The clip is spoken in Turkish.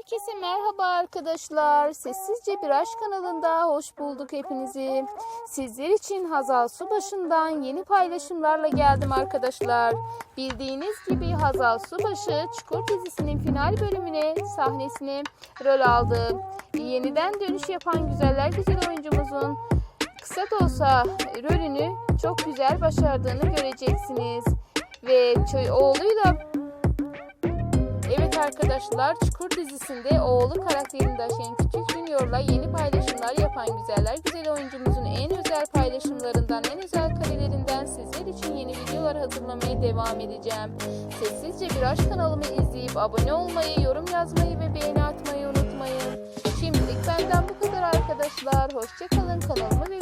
Herkese merhaba arkadaşlar. Sessizce Bir Aşk kanalında hoş bulduk hepinizi. Sizler için Hazal Subaşı'ndan yeni paylaşımlarla geldim arkadaşlar. Bildiğiniz gibi Hazal Subaşı Çukur dizisinin final bölümüne sahnesine rol aldı. Yeniden dönüş yapan güzeller güzel oyuncumuzun kısa da olsa rolünü çok güzel başardığını göreceksiniz. Ve oğluyla arkadaşlar Çukur dizisinde oğlu karakterini taşıyan Küçük Junior'la yeni paylaşımlar yapan güzeller güzel oyuncumuzun en özel paylaşımlarından en özel karelerinden sizler için yeni videolar hazırlamaya devam edeceğim. Sessizce bir aşk kanalımı izleyip abone olmayı, yorum yazmayı ve beğeni atmayı unutmayın. Şimdilik benden bu kadar arkadaşlar. Hoşçakalın kanalımı ve